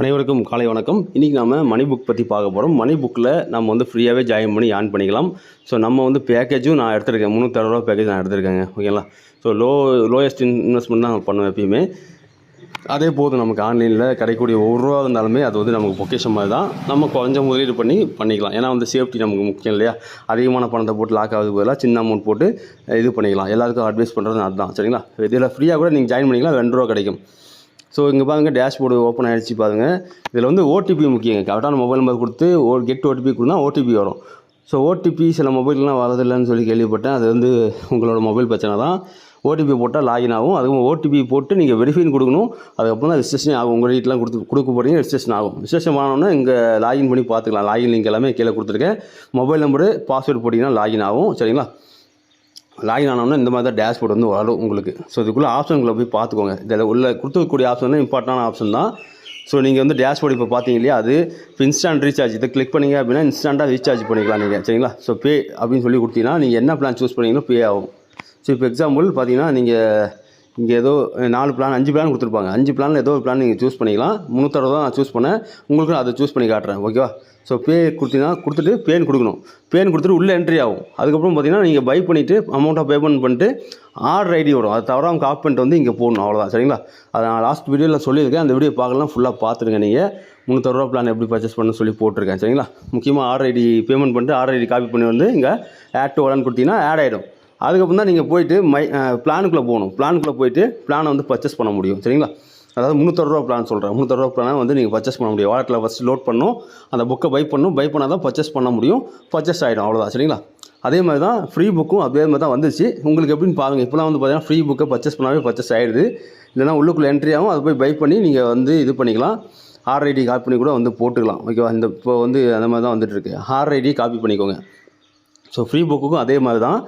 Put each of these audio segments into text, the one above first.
அனைவருக்கும் காலை வணக்கம். இன்றைக்கி நம்ம மணி புக் பற்றி பார்க்க போகிறோம் மணி புக்கில் நம்ம வந்து ஃப்ரீயாகவே ஜாயின் பண்ணி ஆன் பண்ணிக்கலாம். ஸோ நம்ம வந்து பேக்கேஜும் நான் எடுத்திருக்கேன். முந்நூற்றறுபது ரூபா பேக்கேஜ் நான் எடுத்திருக்கேங்க. ஓகேங்களா ஸோ லோ லோயஸ்ட் இன்வெஸ்ட்மெண்ட் தான் பண்ணுவேன் எப்பயுமே. அதே போதும் நமக்கு ஆன்லைனில் கிடைக்கக்கூடிய ஒரு ரூபா இருந்தாலுமே அது வந்து நமக்கு பொக்கேஷன் மாதிரி தான். நம்ம கொஞ்சம் முதலீடு பண்ணி பண்ணிக்கலாம். ஏன்னா வந்து சேஃப்டி நமக்கு முக்கியம் இல்லையா? அதிகமான பணத்தை போட்டு லாக் ஆகுது பதிலாக சின்ன அமௌண்ட் போட்டு இது பண்ணிக்கலாம். எல்லாருக்கும் அட்வைஸ் பண்ணுறது அதுதான். சரிங்களா? இதில் ஃப்ரீயாக கூட நீங்கள் ஜாயின் பண்ணிக்கலாம். ரெண்டு ரூபா கிடைக்கும். ஸோ இங்கே பாருங்கள் டேஷ்போர்டு ஓப்பன் ஆகிடுச்சு பாருங்கள் இதில் வந்து ஓடிபி முக்கியங்க. கரெக்டான மொபைல் நம்பர் கொடுத்து ஓ கெட் ஓடிபி கொடுத்தா ஓடிபி வரும். ஸோ ஓடிபி சில மொபைல்லாம் வரதில்லைன்னு சொல்லி கேள்விப்பட்டேன். அது வந்து உங்களோட மொபைல் பிரச்சனை தான். ஓடிபி போட்டால் லாகின் ஆகும். அதுவும் ஓடிபி போட்டு நீங்கள் வெரிஃபைன் கொடுக்கணும். அதுக்கப்புறம் தான் ரிஜிஸ்ட்ரேஷன் ஆகும். உங்கள் வீட்டிலாம் கொடுத்து கொடுக்க போகிறீங்க ரிஜிஸ்ட்ரேஷன் ஆகும். ரிஜிஸ்ட்ரேஷன் ஆனோன்னா இங்கே லாகின் பண்ணி பார்த்துக்கலாம். லாகின் லிங்க் எல்லாமே கீழே கொடுத்துருக்கேன். மொபைல் நம்பரு பாஸ்வேர்டு போட்டிங்கன்னா லாகின் ஆகும். சரிங்களா? லாகின் ஆனோம்னா இந்த மாதிரி தான் டேஷ்போர்ட் வந்து வரும் உங்களுக்கு. ஸோ இதுக்குள்ளே ஆப்ஷன்களை போய் பார்த்துக்கோங்க. இதில் உள்ள கொடுத்துருக்கக்கூடிய ஆப்ஷன் இம்பார்ட்டண்டான ஆப்ஷன் தான். ஸோ நீங்கள் வந்து டேஷ்போர்ட் இப்போ பார்த்தீங்க இல்லையா அது இப்போ இன்ஸ்டன்ட் ரீசார்ஜ் இதை கிளிக் பண்ணீங்க அப்படின்னா இன்ஸ்டண்ட்டாக ரீசார்ஜ் பண்ணிக்கலாம் நீங்கள் சரிங்களா? ஸோ பே அப்படின்னு சொல்லி கொடுத்தீங்கன்னா நீங்கள் என்ன பிளான் சூஸ் பண்ணீங்களோ பே ஆகும். ஸோ இப்போ எக்ஸாம்பிள் பார்த்தீங்கன்னா நீங்கள் இங்கே ஏதோ நாலு பிளான் அஞ்சு பிளான் கொடுத்துருப்பாங்க. அஞ்சு பிளானில் ஏதோ ஒரு பிளான் நீங்கள் சூஸ் பண்ணிக்கலாம். முந்நூற்றறுபது தான் நான் சூஸ் பண்ணேன். உங்களுக்கு அதை சூஸ் பண்ணி காட்டுறேன். ஓகேவா ஸோ பே கொடுத்தீங்கன்னா கொடுத்துட்டு பேன் கொடுக்கணும். பேன் கொடுத்துட்டு உள்ளே என்ட்ரி ஆகும். அதுக்கப்புறம் பார்த்தீங்கன்னா நீங்கள் பை பண்ணிவிட்டு அமௌண்ட்டாக பேமெண்ட் பண்ணிட்டு ஆர்டர் ஐடி வரும். அது தவறாமல் காப்பி பண்ணிட்டு வந்து இங்கே போடணும். அவ்வளோதான் சரிங்களா? அதை நான் லாஸ்ட் வீடியோவில் சொல்லியிருக்கேன். அந்த வீடியோ பார்க்கலாம். ஃபுல்லாக பார்த்துருங்க நீங்கள் முந்நூற்றறுபா பிளான் எப்படி பர்ச்சேஸ் பண்ண சொல்லி போட்டிருக்கேன். சரிங்களா? முக்கியமாக ஆர்டர் ஐடி பேமெண்ட் பண்ணிட்டு ஆர்டர் ஐடி காப்பி பண்ணி வந்து இங்கே ஆட் டு வளன்னு கொடுத்தீங்கன்னா ஆட் ஆகிடும் அதுக்கப்புறம் தான் நீங்கள் போயிட்டு மை பிளானுக்குள்ளே போகணும். பிளானுக்குள்ளே போயிட்டு பிளானை வந்து பர்ச்சேஸ் பண்ண முடியும். சரிங்களா? அதாவது முந்நூற்றறுபா பிளான் சொல்கிறேன் முந்நூற்றறுபா பிளானை வந்து நீங்கள் பர்ச்சேஸ் பண்ண முடியும். வாலெட்டில் ஃபஸ்ட் லோட் பண்ணணும் அந்த புக்கை பை பண்ணும். பை பண்ணால் தான் பர்ச்சேஸ் பண்ண முடியும். பர்ச்சேஸ் ஆகிடும் அவ்வளோதான் சரிங்களா? அதே மாதிரி தான் ஃப்ரீ புக்கும் அதே மாதிரி தான் வந்துச்சு. உங்களுக்கு எப்படின்னு பாருங்கள் இப்போலாம் வந்து பார்த்தீங்கன்னா ஃப்ரீ புக்கை பர்ச்சேஸ் பண்ணாவே பர்ச்சேஸ் ஆகிடுது இல்லைனா உள்ளுக்குள்ளே என்ட்ரி ஆகும். அதை போய் பை பண்ணி நீங்கள் வந்து இது பண்ணிக்கலாம். ஆர்ஐடி காப்பி பண்ணி கூட வந்து போட்டுக்கலாம். ஓகேவா இந்த இப்போ வந்து அந்த மாதிரி தான் வந்துட்டுருக்கு ஆர்ஐடி காப்பி பண்ணிக்கோங்க. ஸோ ஃப்ரீ புக்குக்கும் அதே மாதிரி தான்.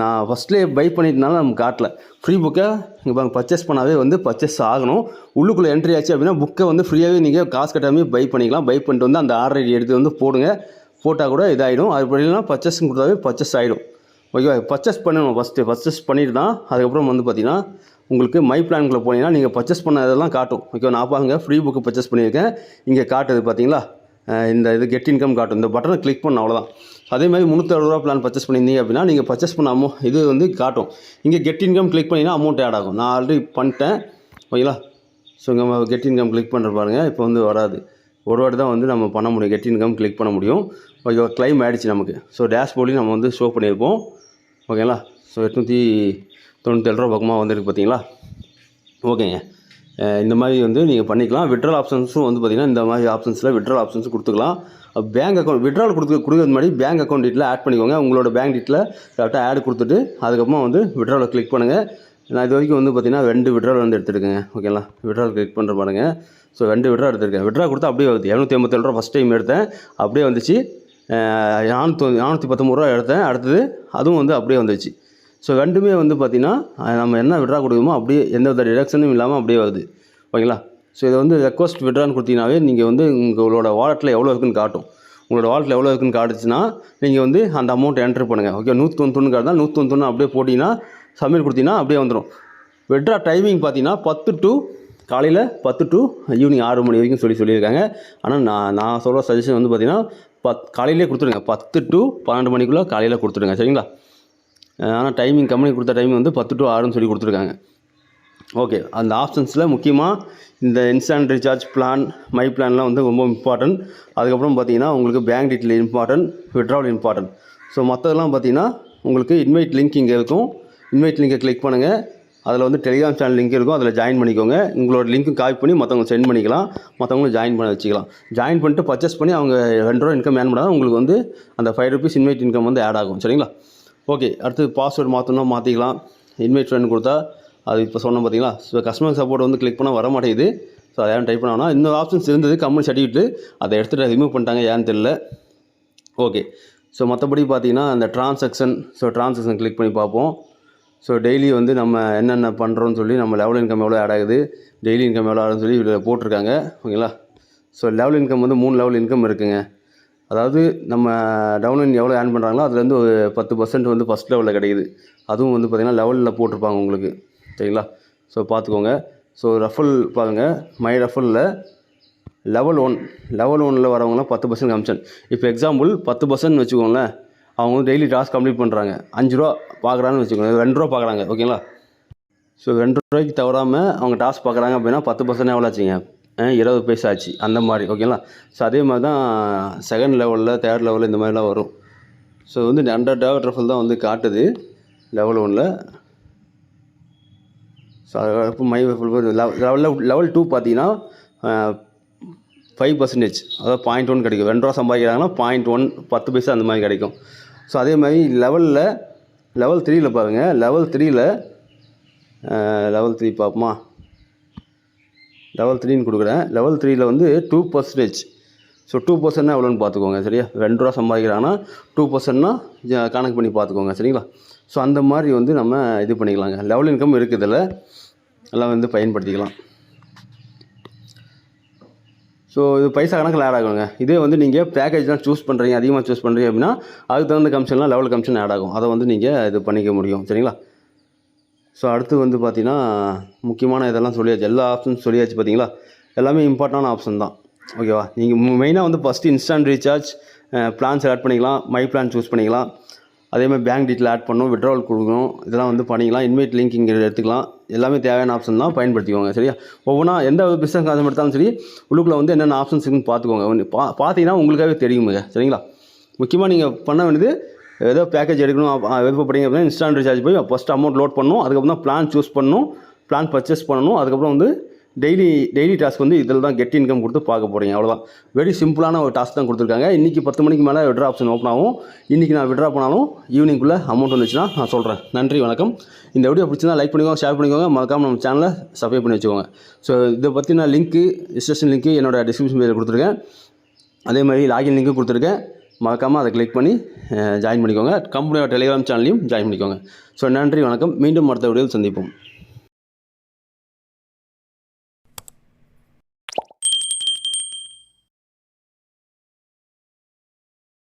நான் ஃபஸ்ட்லேயே பை பண்ணிட்டனால நம்ம காட்டல. ஃப்ரீ புக்கை இங்கே பாருங்க பர்ச்சேஸ் பண்ணாவே வந்து பர்ச்சேஸ் ஆகணும். உள்ளுக்குள்ளே என்ட்ரி ஆச்சு அப்படின்னா புக்கை வந்து ஃப்ரீயாகவே நீங்கள் காசு கட்டாமல் பை பண்ணிக்கலாம். பை பண்ணிட்டு வந்து அந்த ஆர்டர் எடுத்து வந்து போடுங்க. போட்டால் கூட இதாகிடும் அது இல்லைனா பர்ச்சேஸ் கொடுத்தாவே பர்ச்சேஸ் ஆகிடும் ஓகேவா பர்ச்சேஸ் பண்ணணும் ஃபஸ்ட்டு பர்ச்சேஸ் பண்ணிட்டு தான் அதுக்கப்புறம் வந்து பார்த்தீங்கன்னா உங்களுக்கு மை பிளான்குள்ளே போனீங்கன்னா நீங்கள் பர்ச்சேஸ் பண்ண இதெல்லாம் காட்டும் ஓகேவா நான் பாருங்க ஃப்ரீ புக்கு பர்ச்சேஸ் பண்ணியிருக்கேன். இங்கே காட்டுது பார்த்தீங்களா இந்த இது கெட் இன்கம் காட்டும். இந்த பட்டனை கிளிக் பண்ண அவ்வளோதான் அதே மாதிரி முந்நூற்றறுபது ரூபா பிளான் பர்ச்சேஸ் பண்ணியிருந்தீங்க அப்படின்னா நீங்கள் பர்ச்சேஸ் பண்ண அமௌ இது வந்து காட்டும். இங்கே கெட் இன்கம் கிளிக் பண்ணிங்கன்னா அமௌண்ட் ஆட் ஆகும். நான் ஆல்ரெடி பண்ணிட்டேன். ஓகேங்களா? ஸோ இங்கே கெட் இன்கம் கிளிக் பண்ணுற பாருங்கள் இப்போ வந்து வராது. ஒரு வாட்டி தான் வந்து நம்ம பண்ண முடியும். கெட் இன்கம் கிளிக் பண்ண முடியும். ஓகே கிளைம் ஆகிடுச்சு நமக்கு. ஸோ டேஷ்போர்டையும் நம்ம வந்து ஷோ பண்ணியிருப்போம். ஓகேங்களா? ஸோ எட்நூற்றி தொண்ணூற்றேழு ரூபா பக்கமாக வந்துருக்கு பார்த்தீங்களா ஓகேங்க. இந்த மாதிரி வந்து நீங்கள் பண்ணிக்கலாம். விட்ரல் ஆப்ஷன்ஸும் வந்து பார்த்திங்கன்னா இந்த மாதிரி ஆப்ஷன்ஸில் விட்ரல் ஆப்ஷன்ஸ் கொடுத்துக்கலாம். பேங்க் அக்கௌண்ட் விட்ரால் கொடுத்து கொடுக்கறது முன்னாடி பேங்க் அக்கௌண்ட் டீட்டில் ஆட் பண்ணிக்கோங்க. உங்களோட பேங்க் டீட்டில் கரெக்டாக ஆட் கொடுத்துட்டு அதுக்கப்புறமா வந்து விட்ராவில் கிளிக் பண்ணுங்கள் நான் இது வரைக்கும் வந்து பார்த்திங்கன்னா ரெண்டு விட்ரால் வந்து எடுத்துருக்கேங்க. ஓகேங்களா விட்ரால் கிளிக் பண்ணுற பாருங்க. ஸோ ரெண்டு விட்ரா எடுத்திருக்கேன். விட்ரா கொடுத்தா அப்படியே வருது. இரநூத்தி ஐம்பத்தேழு ரூபா ஃபஸ்ட் டைம் எடுத்தேன். அப்படியே வந்துச்சு. நானூற்றி நானூற்றி பத்தொம்பது ரூபா எடுத்தேன். அடுத்தது அதுவும் வந்து அப்படியே வந்துச்சு. ஸோ ரெண்டுமே வந்து பார்த்திங்கன்னா நம்ம என்ன விட்ரா கொடுக்குமோ அப்படியே எந்த வித டிடக்ஷனும் இல்லாமல் அப்படியே வருது. ஓகேங்களா? ஸோ இதை வந்து ரெக்வஸ்ட் விட்ரான்னு கொடுத்தீங்கன்னாவே நீங்கள் வந்து உங்களோட வாலெட்டில் எவ்வளோ இருக்குன்னு காட்டும். உங்களோட வாலெட்டில் எவ்வளோ இருக்குன்னு காட்டுச்சுன்னா நீங்கள் வந்து அந்த அமௌண்ட் என்ட்ரு பண்ணுங்கள் ஓகே நூற்றி தொண்ணூத்தொன்று காட்டுதான் நூற்றி அப்படியே போட்டிங்கன்னா சப்மிட் கொடுத்தீங்கன்னா அப்படியே வந்துடும் விட்ரா டைமிங் பார்த்தீங்கன்னா பத்து டு காலையில் பத்து டு ஈவினிங் ஆறு மணி வரைக்கும் சொல்லி சொல்லியிருக்காங்க. ஆனால் நான் நான் சொல்கிற சஜஷன் வந்து பார்த்தீங்கன்னா பத் காலையிலே கொடுத்துருங்க பத்து டு பன்னெண்டு மணிக்குள்ளே காலையில் கொடுத்துருங்க சரிங்களா? ஆனால் டைமிங் கம்பெனி கொடுத்த டைமிங் வந்து பத்து டு ஆறுன்னு சொல்லி கொடுத்துருக்காங்க. ஓகே அந்த ஆப்ஷன்ஸில் முக்கியமாக இந்த இன்ஸ்டன்ட் ரீசார்ஜ் பிளான் மை பிளான்லாம் வந்து ரொம்ப இம்பார்ட்டன்ட் அதுக்கப்புறம் பார்த்தீங்கன்னா உங்களுக்கு bank detail important withdrawal important so மற்றதெல்லாம் பார்த்தீங்கன்னா உங்களுக்கு இன்வைட் லிங்க் இங்கே இருக்கும். இன்வைட் லிங்கை கிளிக் பண்ணுங்கள் அதில் வந்து டெலிகிராம் சேனல் லிங்க் இருக்கும். அதில் ஜாயின் பண்ணிக்கோங்க. உங்களோட லிங்க்கு காப்பி பண்ணி மற்றவங்க சென்ட் பண்ணிக்கலாம். மற்றவங்களும் ஜாயின் பண்ண வச்சுக்கலாம். ஜாயின் பண்ணிட்டு பர்ச்சேஸ் பண்ணி அவங்க ரெண்டு ரூபா இன்கம் ஏன் பண்ணால் உங்களுக்கு வந்து அந்த ஃபைவ் ருபீஸ் இன்வைட் இன்கம் வந்து ஆட் ஆகும். சரிங்களா? ஓகே அடுத்து பாஸ்வேர்டு மாற்றணும்னா மாற்றிக்கலாம் இன்வைட் ஃப்ரெண்ட் கொடுத்தா அது இப்போ சொன்னோம் பார்த்தீங்களா ஸோ கஸ்டமர் சப்போர்ட் வந்து கிளிக் பண்ணால் வர மாட்டேங்குது. ஸோ அதை யாரும் டைப் பண்ணாங்கன்னா இன்னொரு ஆப்ஷன்ஸ் இருந்தது கம்பெனி சர்டிஃபிகேட் அதை எடுத்துகிட்டு ரிமூவ் பண்ணிட்டாங்க ஏன்னு தெரியல. ஓகே ஸோ மற்றபடி பார்த்தீங்கன்னா அந்த ட்ரான்சாக்ஷன் ஸோ ட்ரான்சாக்ஷன் கிளிக் பண்ணி பார்ப்போம். ஸோ டெய்லி வந்து நம்ம என்னென்ன பண்ணுறோன்னு சொல்லி நம்ம லெவல் இன்கம் எவ்வளோ ஆட் ஆகுது டெய்லி இன்கம் எவ்வளோ ஆகுதுன்னு சொல்லி இதில் போட்டிருக்காங்க. ஓகேங்களா? ஸோ லெவல் இன்கம் வந்து மூணு லெவல் இன்கம் இருக்குங்க. அதாவது நம்ம டவுன்லைன் எவ்வளோ ஏர்ன் பண்ணுறாங்களோ அதுலேருந்து ஒரு பத்து பர்சன்ட் வந்து ஃபஸ்ட் லெவலில் கிடைக்குது. அதுவும் வந்து பார்த்திங்கன்னா லெவலில் போட்டிருப்பாங்க உங்களுக்கு. சரிங்களா? ஸோ பார்த்துக்கோங்க ஸோ ரஃபல் பாருங்கள் மை ரஃபலில் லெவல் ஒன் லெவல் ஒனில் வரவங்களாம் பத்து பர்சன்ட் கமிஷன் இப்போ எக்ஸாம்பிள் பத்து பர்சன்ட் வச்சுக்கோங்களேன். அவங்க வந்து டெய்லி டாஸ்க் கம்ப்ளீட் பண்ணுறாங்க அஞ்சு ரூபா பார்க்குறான்னு வச்சுக்கோங்க. ரெண்டு ரூபா பார்க்குறாங்க ஓகேங்களா? ஸோ ரெண்டு ரூபாய்க்கு தவறாமல் அவங்க டாஸ்க் பார்க்குறாங்க அப்படின்னா பத்து பர்சன்ட் எவ்வளோ ஆச்சுங்க? இருபது பைசா ஆச்சு அந்த மாதிரி ஓகேங்களா ஸோ அதே மாதிரி தான் செகண்ட் லெவலில் தேர்ட் லெவலில் இந்த மாதிரிலாம் வரும். ஸோ வந்து ஹண்ட்ரட் ட்ரஃபல் தான் வந்து காட்டுது. லெவல் ஒனில் ஸோ இப்போ மை லெவலில் லெவல் டூ பார்த்தீங்கன்னா ஃபைவ் பர்சன்டேஜ் அதாவது பாயிண்ட் ஒன் கிடைக்கும். ரெண்டு ரூபா சம்பாதிக்கிறாங்கன்னா பாயிண்ட் ஒன் பத்து பைசா அந்த மாதிரி கிடைக்கும். ஸோ அதே மாதிரி லெவலில் லெவல் த்ரீயில் பாருங்கள் லெவல் த்ரீயில் லெவல் த்ரீ பார்ப்போமா? லெவல் த்ரீன்னு கொடுக்குறேன். லெவல் த்ரீயில் வந்து டூ பர்சன்டேஜ் ஸோ டூ பர்சன்ட்னா எவ்வளோன்னு பார்த்துக்கோங்க சரியா? ரெண்டு ரூபா சம்பாதிக்கிறாங்கன்னா டூ பர்சன்ட்னா கணக்கு பண்ணி பார்த்துக்கோங்க சரிங்களா? ஸோ அந்த மாதிரி வந்து நம்ம இது பண்ணிக்கலாங்க. லெவல் இன்கம் இருக்குதில்ல எல்லாம் வந்து பயன்படுத்திக்கலாம். ஸோ இது பைசா கணக்கில் ஆட் ஆகுங்க. இதே வந்து நீங்கள் பேக்கேஜ்லாம் சூஸ் பண்ணுறீங்க அதிகமாக சூஸ் பண்ணுறீங்க அப்படின்னா அதுக்கு தகுந்த கமிஷன்லாம் லெவல் கமிஷன் ஆட் ஆகும். அதை வந்து நீங்கள் இது பண்ணிக்க முடியும் சரிங்களா? ஸோ அடுத்து வந்து பார்த்தீங்கன்னா முக்கியமான இதெல்லாம் சொல்லியாச்சு. எல்லா ஆப்ஷன்ஸ் சொல்லியாச்சு பார்த்தீங்களா எல்லாமே இம்பார்ட்டண்டான ஆப்ஷன் தான். ஓகேவா நீங்கள் மெயினாக வந்து first instant recharge plan select பண்ணிக்கலாம். மை பிளான் சூஸ் பண்ணிக்கலாம். அதே மாதிரி பேங்க் டீட்டெயில் ஆட் பண்ணணும் விட்ராவல் கொடுக்கணும். இதெல்லாம் வந்து பண்ணிக்கலாம். இன்வைட் லிங்க் இங்கே எடுத்துக்கலாம். எல்லாமே தேவையான ஆப்ஷன் தான். பயன்படுத்திக்கோங்க. சரியா? ஒவ்வொன்றா எந்த பிஸ்னஸ் காசு எடுத்தாலும் சரி உள்ளுக்குள்ள வந்து என்னென்ன ஆப்ஷன்ஸ் இருக்குன்னு பார்த்துக்கோங்க. பா பார்த்தீங்கன்னா உங்களுக்காகவே தெரியுமுங்க சரிங்களா? முக்கியமாக நீங்கள் பண்ண வேண்டியது ஏதோ பேக்கேஜ் எடுக்கணும் விருப்பப்படுங்க அப்படின்னா இன்ஸ்டாண்ட் ரீசார்ஜ் போய் ஃபஸ்ட் அமௌண்ட் லோட் பண்ணணும். அதுக்கப்புறம் தான் பிளான் சூஸ் பண்ணணும். பிளான் பர்ச்சேஸ் பண்ணணும். அதுக்கப்புறம் வந்து டெய்லி டெய்லி டாஸ்க் வந்து இதில் தான் கெட் இன்கம் கொடுத்து பார்க்க போகிறீங்க அவ்வளோதான் வெரி சிம்பிளான ஒரு டாஸ்க் தான் கொடுத்துருக்காங்க. இன்றைக்கி பத்து மணிக்கு மேலே விட்ரா ஆப்ஷன் ஓப்பன் ஆகும். இன்றைக்கி நான் விட்ரா பண்ணாலும் ஈவினிங்குள்ளே அமௌண்ட் வந்துச்சுன்னா நான் சொல்கிறேன் நன்றி வணக்கம். இந்த வீடியோ பிடிச்சிருந்தா லைக் பண்ணிக்கோங்க ஷேர் பண்ணிக்கோங்க. மறக்காமல் நம்ம சேனலை சப்ஸ்கிரைப் பண்ணி வச்சுக்கோங்க. ஸோ இதை பற்றி நான் லிங்க்கு ரிஜிஸ்ட்ரேஷன் லிங்க்கு என்னோடய டிஸ்கிரிப்ஷன் பேஜில் கொடுத்துருக்கேன். அதே மாதிரி லாகின் லிங்க்கும் கொடுத்துருக்கேன். மறக்காமல் அதை கிளிக் பண்ணி ஜாயின் பண்ணிக்கோங்க. கம்பெனியோட டெலிகிராம் சேனலையும் ஜாயின் பண்ணிக்கோங்க. ஸோ நன்றி வணக்கம். மீண்டும் அடுத்த வீடியோவில் சந்திப்போம்.